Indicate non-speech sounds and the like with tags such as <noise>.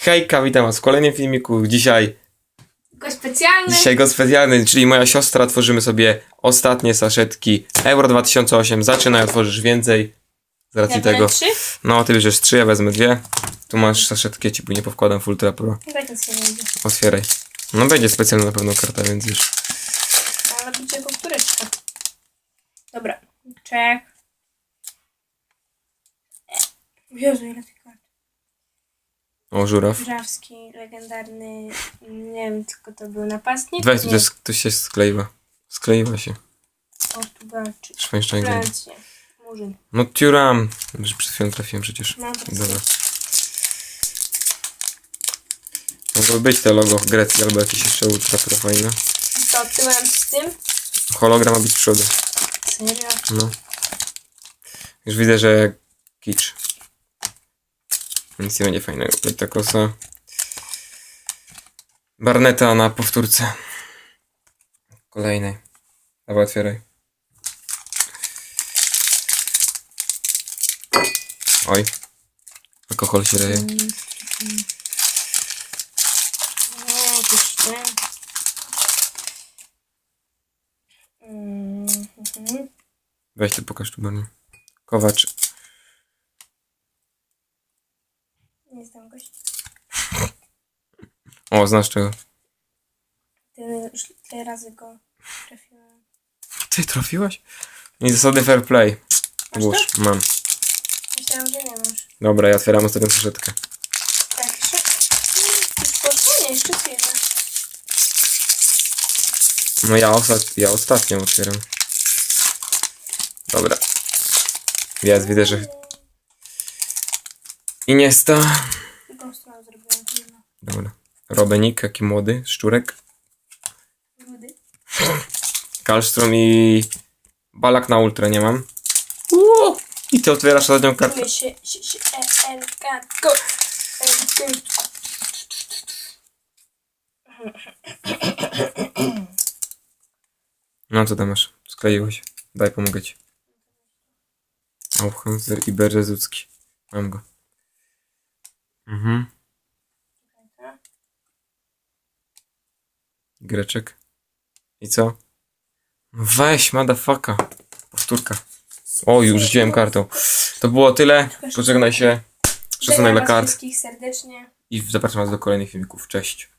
Hejka, witam was w kolejnym filmiku. Dzisiaj, Tylko specjalny. dzisiaj go specjalny, czyli moja siostra. Tworzymy sobie ostatnie saszetki Euro 2008. Zaczynaj, otworzysz więcej. Z racji Ja tego. trzy? No, ty bierzesz trzy, ja wezmę dwie. Tu masz saszetkę, ci później powkładam w Ultra Pro. Nic nie będzie. Otwieraj. No, będzie specjalna na pewno karta, więc już. Ale będzie powtóreczka. Dobra. Czek. Jezu, ile tych kart. O, żuraw. Żawski, legendarny, nie wiem, tylko to był napastnik. Weź, nie, też ktoś się skleiła. Skleiła się. Portugalczyk. Szwajszczajny. Francja. Murzyn. No, Turam. Przed chwilą trafiłem przecież. No, to Dobra. Mogło być te logo Grecji albo jakieś jeszcze ultra pro fajne. To tyłem z tym? Hologram ma być z przodu. Serio? No. Już widzę, że kicz. Nic nie będzie fajnego. ta kosa. Barneta na powtórce. Kolejnej. Dawaj, otwieraj. Oj. Alkohol się leje. No. Mm, mhm. Weź ty pokaż tu Barney. Kowacz. Nie znam gościa. <laughs> O, znasz czego. Tyle, już tyle razy go trafiłem. Ty trafiłaś? I zasady fair play. Masz Włóż, mam. Myślałam, że nie masz. Dobra, ja otwieram ostatnią saszetkę. Tak, jeszcze? Już poszło? Nie, jeszcze chwilę. No ja, ostat... ja ostatnią otwieram. Dobra. Jest, widzę, że... Iniesta. Drugą stronę zrobiłam. Dobra. Robenik, jaki młody, szczurek. Rudy. Kalstrom i... Balak na ultra nie mam. Uuu! I ty otwierasz ostatnią kartę. Czuję się, się, się, e. No co tam masz? Skleiło się. Daj, pomogę ci. Aufhäuser i Berzezucki. Mam go. Mhm. Greczek. I co? No Weź, motherfucka. Powtórka. O, już rzuciłem kartą. To było tyle. Pożegnaj się. Szacunek Żegnam dla was kart. wszystkich serdecznie. I zapraszam was do kolejnych filmików. Cześć.